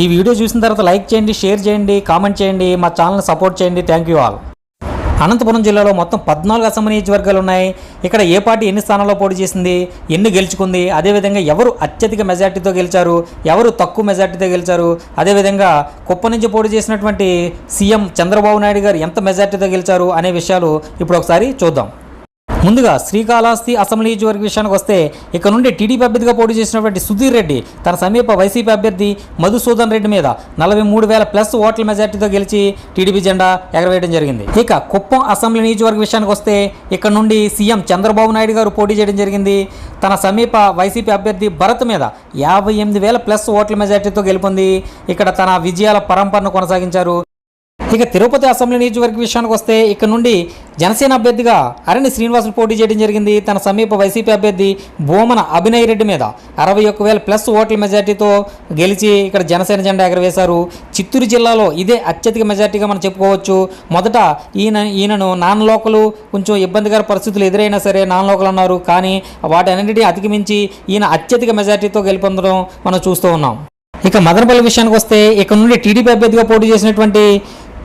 ఈ వీడియో చూసిన తర్వాత లైక్ చేయండి షేర్ చేయండి కామెంట్ చేయండి మా ఛానల్ని సపోర్ట్ చేయండి. థ్యాంక్ యూ ఆల్ అనంతపురం జిల్లాలో మొత్తం పద్నాలుగు అసెంబ్లీ నియోజకవర్గాలు ఉన్నాయి. ఇక్కడ ఏ పార్టీ ఎన్ని స్థానాల్లో పోటీ చేసింది ఎన్ని గెలుచుకుంది అదేవిధంగా ఎవరు అత్యధిక మెజార్టీతో గెలిచారు ఎవరు తక్కువ మెజార్టీతో గెలిచారు అదేవిధంగా కుప్ప నుంచి పోటీ చేసినటువంటి సీఎం చంద్రబాబు నాయుడు గారు ఎంత మెజార్టీతో గెలిచారు అనే విషయాలు ఇప్పుడు ఒకసారి చూద్దాం. ముందుగా శ్రీకాళహస్తి అసెంబ్లీ నియోజకవర్గ విషయానికి వస్తే ఇక్కడ నుండి టీడీపీ అభ్యర్థిగా పోటీ చేసినటువంటి సుధీర్ రెడ్డి తన సమీప వైసీపీ అభ్యర్థి మధుసూదన్ రెడ్డి మీద నలభై మూడు వేల ప్లస్ ఓట్ల మెజార్టీతో గెలిచి టీడీపీ జెండా ఎగరవేయడం జరిగింది. ఇక కుప్పం అసెంబ్లీ నియోజకవర్గ విషయానికి వస్తే ఇక్కడ నుండి సీఎం చంద్రబాబు నాయుడు గారు పోటీ చేయడం జరిగింది. తన సమీప వైసీపీ అభ్యర్థి భరత్ మీద యాభై ఎనిమిది వేల ప్లస్ ఓట్ల మెజార్టీతో గెలుపొంది. ఇక్కడ తన విజయాల పరంపరను కొనసాగించారు. ఇక తిరుపతి అసెంబ్లీ నియోజకవర్గ విషయానికి వస్తే ఇక్కడ నుండి జనసేన అభ్యర్థిగా అరణి శ్రీనివాసులు పోటీ చేయడం జరిగింది. తన సమీప వైసీపీ అభ్యర్థి భూమన అభినయ్ రెడ్డి మీద అరవై ఒక్క వేల ప్లస్ ఓట్ల మెజార్టీతో గెలిచి ఇక్కడ జనసేన జెండా ఎగరవేశారు. చిత్తూరు జిల్లాలో ఇదే అత్యధిక మెజార్టీగా మనం చెప్పుకోవచ్చు. మొదట ఈయన ఈయనను నాన్ లోకలు కొంచెం ఇబ్బందికర పరిస్థితులు ఎదురైనా సరే నాన్ లోకల్ అన్నారు. కానీ వాటన్నిటిని అధిగమించి ఈయన అత్యధిక మెజార్టీతో గెలుపొందడం మనం చూస్తూ ఉన్నాం. ఇక మదనపల్లి విషయానికి వస్తే ఇక్కడ నుండి టీడీపీ అభ్యర్థిగా పోటీ చేసినటువంటి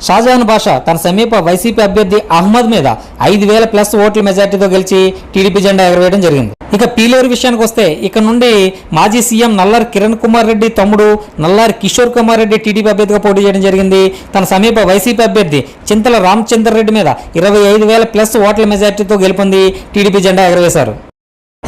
షాజహాన్ బాషా తన సమీప వైసీపీ అభ్యర్థి అహ్మద్ మీద ఐదు వేల ప్లస్ ఓట్ల మెజార్టీతో గెలిచి టీడీపీ జెండా ఎగరవేయడం జరిగింది. ఇక పీలేరు విషయానికి వస్తే ఇక్కడ నుండి మాజీ సీఎం నల్లారి కిరణ్ కుమార్ రెడ్డి తమ్ముడు నల్లారి కిషోర్ కుమార్ రెడ్డి టీడీపీ అభ్యర్థిగా పోటీ చేయడం జరిగింది. తన సమీప వైసీపీ అభ్యర్థి చింతల రామచందర్ రెడ్డి మీద ఇరవై ఐదు వేల ప్లస్ ఓట్ల మెజార్టీతో గెలుపొంది టీడీపీ జెండా ఎగరవేశారు.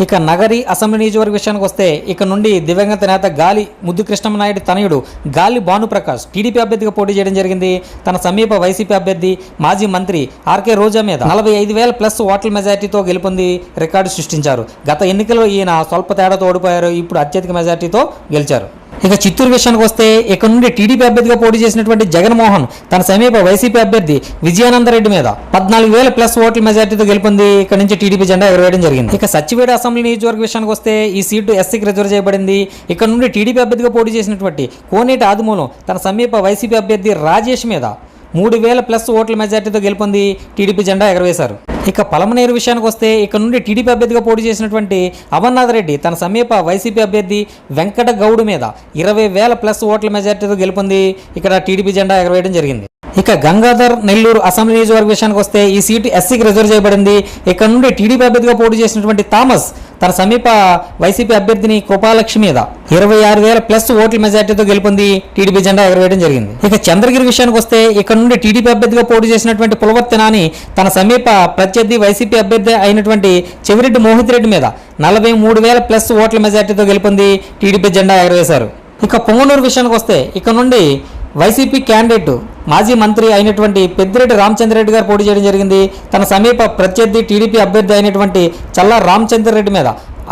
ఇక నగరి అసెంబ్లీ నియోజకవర్గ విషయానికి వస్తే ఇక నుండి దివంగత నేత గాలి ముద్దుకృష్ణమనాయుడు తనయుడు గాలి భానుప్రకాష్ టీడీపీ అభ్యర్థిగా పోటీ చేయడం జరిగింది. తన సమీప వైసీపీ అభ్యర్థి మాజీ మంత్రి ఆర్కే రోజా మీద నలభై ఐదు వేల ప్లస్ ఓట్ల మెజార్టీతో గెలుపొంది రికార్డు సృష్టించారు. గత ఎన్నికల్లో ఈయన స్వల్ప తేడాతో ఓడిపోయారు. ఇప్పుడు అత్యధిక మెజార్టీతో గెలిచారు. ఇక చిత్తూరు విషయానికి వస్తే ఇక్కడ నుండి టీడీపీ అభ్యర్థిగా పోటీ చేసినటువంటి జగన్మోహన్ తన సమీప వైసీపీ అభ్యర్థి విజయానందరెడ్డి మీద పద్నాలుగు వేల ప్లస్ ఓట్ల మెజార్టీతో గెలుపొంది ఇక్కడ నుంచి టీడీపీ జెండా ఎగరవేయడం జరిగింది. ఇక సచ్చివేడ అసెంబ్లీ నియోజకవర్గ విషయానికి వస్తే ఈ సీటు ఎస్సీకి రిజర్వ్ చేయబడింది. ఇక్కడ నుండి టీడీపీ అభ్యర్థిగా పోటీ చేసినటువంటి కోనేటి ఆదిమూలం తన సమీప వైసీపీ అభ్యర్థి రాజేష్ మీద మూడు వేల ప్లస్ ఓట్ల మెజార్టీతో గెలుపొంది టీడీపీ జెండా ఎగరవేశారు. ఇక పలమనేరు విషయానికి వస్తే ఇక్కడ నుండి టీడీపీ అభ్యర్థిగా పోటీ చేసినటువంటి అమర్నాథ్ రెడ్డి తన సమీప వైసీపీ అభ్యర్థి వెంకట గౌడ్ మీద ఇరవై వేల ప్లస్ ఓట్ల మెజార్టీతో గెలుపొంది ఇక్కడ టీడీపీ జెండా ఎగరవేయడం జరిగింది. ఇక గంగాధర్ నెల్లూరు అసెంబ్లీ నియోజకవర్గ విషయానికి వస్తే ఈ సీటు ఎస్సీకి రిజర్వ్ చేయబడింది. ఇక్కడ నుండి టీడీపీ అభ్యర్థిగా పోటీ చేసినటువంటి థామస్ తన సమీప వైసీపీ అభ్యర్థిని కృపాలక్ష్మి మీద ఇరవై ఆరు వేల ప్లస్ ఓట్ల మెజార్టీతో గెలుపొంది టీడీపీ జెండా ఎగరవేయడం జరిగింది. ఇక చంద్రగిరి విషయానికి వస్తే ఇక్కడ నుండి టీడీపీ అభ్యర్థిగా పోటీ చేసినటువంటి పులవర్తి నాని తన సమీప ప్రత్యర్థి వైసీపీ అభ్యర్థి అయినటువంటి చెవిరెడ్డి మోహిత్ రెడ్డి మీద నలభై మూడు వేల ప్లస్ ఓట్ల మెజార్టీతో గెలుపొంది టీడీపీ జెండా ఎగరవేశారు. ఇక పొంగనూరు విషయానికి వస్తే ఇక్కడ నుండి వైసీపీ క్యాండిడేట్ మాజీ మంత్రి అయినటువంటి పెద్దిరెడ్డి రామచంద్రరెడ్డి గారు పోటీ చేయడం జరిగింది. తన సమీప ప్రత్యర్థి టీడీపీ అభ్యర్థి అయినటువంటి చల్లా రామచంద్రరెడ్డి మీద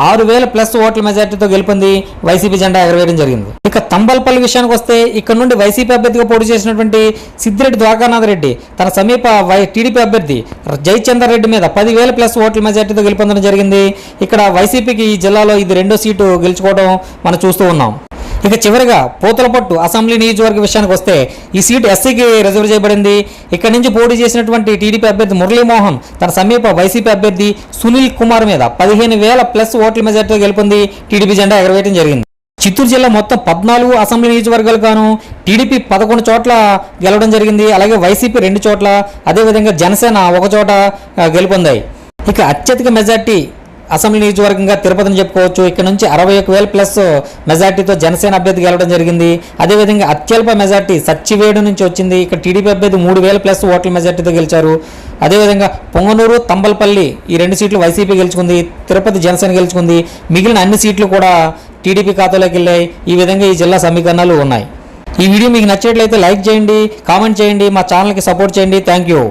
ఆరు వేల ప్లస్ ఓట్ల మెజార్టీతో గెలుపొంది వైసీపీ జెండా ఎగరవేయడం జరిగింది. ఇక తంబల్పల్లి విషయానికి వస్తే ఇక్కడ నుండి వైసీపీ అభ్యర్థిగా పోటీ చేసినటువంటి సిద్దిరెడ్డి ద్వారకానాథ్ రెడ్డి తన సమీప వై టీడీపీ అభ్యర్థి జయచందర్ రెడ్డి మీద పదివేల ప్లస్ ఓట్ల మెజార్టీతో గెలుపొందడం జరిగింది. ఇక్కడ వైసీపీకి ఈ జిల్లాలో ఇది రెండో సీటు గెలుచుకోవడం మనం చూస్తూ ఉన్నాం. ఇక చివరిగా పూతలపట్టు అసెంబ్లీ నియోజకవర్గ విషయానికి వస్తే ఈ సీటు ఎస్సీకి రిజర్వ్ చేయబడింది. ఇక్కడి నుంచి పోటీ చేసినటువంటి టీడీపీ అభ్యర్థి మురళీమోహన్ తన సమీప వైసీపీ అభ్యర్థి సునీల్ కుమార్ మీద పదిహేను వేల ప్లస్ ఓట్ల మెజార్టీతో గెలుపొంది టీడీపీ జెండా ఎగరవేయడం జరిగింది. చిత్తూరు జిల్లా మొత్తం పద్నాలుగు అసెంబ్లీ నియోజకవర్గాలు గాను టీడీపీ పదకొండు చోట్ల గెలవడం జరిగింది. అలాగే వైసీపీ రెండు చోట్ల అదేవిధంగా జనసేన ఒక చోట గెలుపొందాయి. ఇక అత్యధిక మెజార్టీ అసెంబ్లీ నియోజకవర్గంగా తిరుపతిని చెప్పుకోవచ్చు. ఇక్కడ నుంచి అరవై ఒక వేల ప్లస్ మెజార్టీతో జనసేన అభ్యర్థి గెలవడం జరిగింది. అదేవిధంగా అత్యల్ప మెజార్టీ సచ్చివేడు నుంచి వచ్చింది. ఇక్కడ టీడీపీ అభ్యర్థి మూడు వేల ప్లస్ ఓట్ల మెజార్టీతో గెలిచారు. అదేవిధంగా పొంగనూరు తంబలపల్లి ఈ రెండు సీట్లు వైసీపీ గెలుచుకుంది. తిరుపతి జనసేన గెలుచుకుంది. మిగిలిన అన్ని సీట్లు కూడా టీడీపీ ఖాతాలోకి వెళ్ళాయి. ఈ విధంగా ఈ జిల్లా సమీకరణాలు ఉన్నాయి. ఈ వీడియో మీకు నచ్చేట్లయితే లైక్ చేయండి కామెంట్ చేయండి మా ఛానల్కి సపోర్ట్ చేయండి. Thank you.